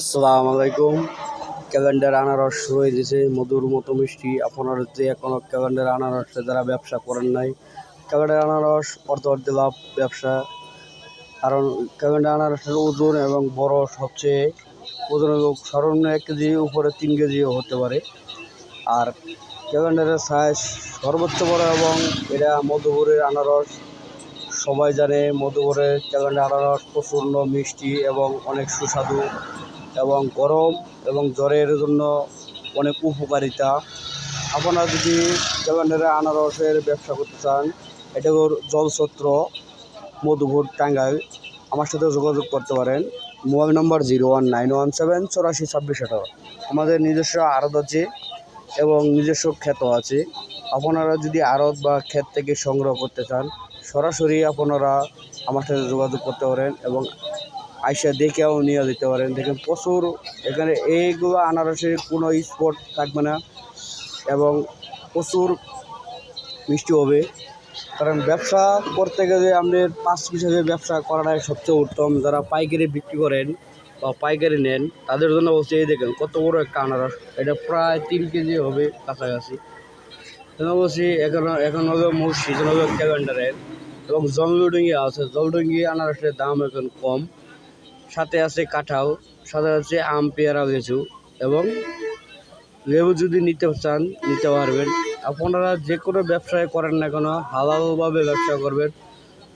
আসসালামু আলাইকুম। ক্যালেন্ডার আনারস শুরু গেছে মধুর মতো মিষ্টি। আপনারা যদি এখনও ক্যালেন্ডার আনারসে যারা ব্যবসা করেন নাই, ক্যালেন্ডার আনারস অর্ধ অর্ধ লাভ ব্যবসা। কারণ ক্যালেন্ডার আনারসের ওজন এবং বড় সবচেয়ে ওজন সর্বনিম্ন এক কেজি, উপরে তিন কেজিও হতে পারে। আর ক্যালেন্ডারের সাইজ সর্বোচ্চ বড় এবং এটা মধুপুরের আনারস। সবাই জানে মধুপুরের ক্যালেন্ডার আনারস প্রচণ্ড মিষ্টি এবং অনেক সুস্বাদু। এবং গরম এবং জ্বরের জন্য অনেক উপকারিতা। আপনারা যদি ক্যালেন্ডারের আনারসের ব্যবসা করতে চান, এটা জলছত্র মধুপুর, টাঙ্গাইল। আমার সাথে যোগাযোগ করতে পারেন। Mobile number zero one nine one seven চৌরাশি ছাব্বিশ আঠারো। আমাদের নিজস্ব আড়ত আছে এবং নিজস্ব ক্ষেত আছে। আপনারা যদি আড়ত বা ক্ষেত থেকে সংগ্রহ করতে চান, সরাসরি আপনারা আমার সাথে যোগাযোগ করতে পারেন এবং আইসা দেখেও নিয়ে যেতে পারেন। দেখেন প্রচুর এখানে এইগুলো আনারসের কোনো স্পট থাকবে না এবং প্রচুর মিষ্টি হবে। কারণ ব্যবসা করতে গেলে আপনার পাঁচ হিসাবে ব্যবসা করাটাই সবচেয়ে উত্তম। যারা পাইকারি বিক্রি করেন বা পাইকারি নেন, তাদের জন্য বলছি, এই দেখেন কত বড় একটা আনারস। এটা প্রায় তিন কেজি হবে কাছাকাছি। বলছি, এখন এখন হবে মূল সিজন হবে ক্যালেন্ডারের এবং জলডুঙ্গি আছে। জলডুঙ্গি আনারসের দাম এখন কম। সাথে আছে কাঁঠাল, সাথে আছে আম, পেয়ারা, লেচু এবং লেবু যদি নিতে চান, নিতে পারবেন। আপনারা যে কোনো ব্যবসায় করেন না কেন, হালালভাবে ব্যবসা করবেন।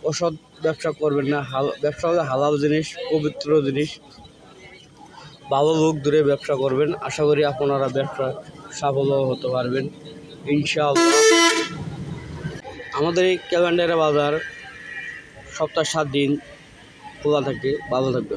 ওষুধ ব্যবসা করবেন না। হাল, ব্যবসা হলে হালাল জিনিস, পবিত্র জিনিস। ভালো লোক দূরে ব্যবসা করবেন। আশা করি আপনারা ব্যবসা সাফল্য হতে পারবেন। ইনশাআল্লাহ। আমাদের এই ক্যালেন্ডারে বাজার সপ্তাহ সাত দিন খোলা থাকে। ভালো থাকবে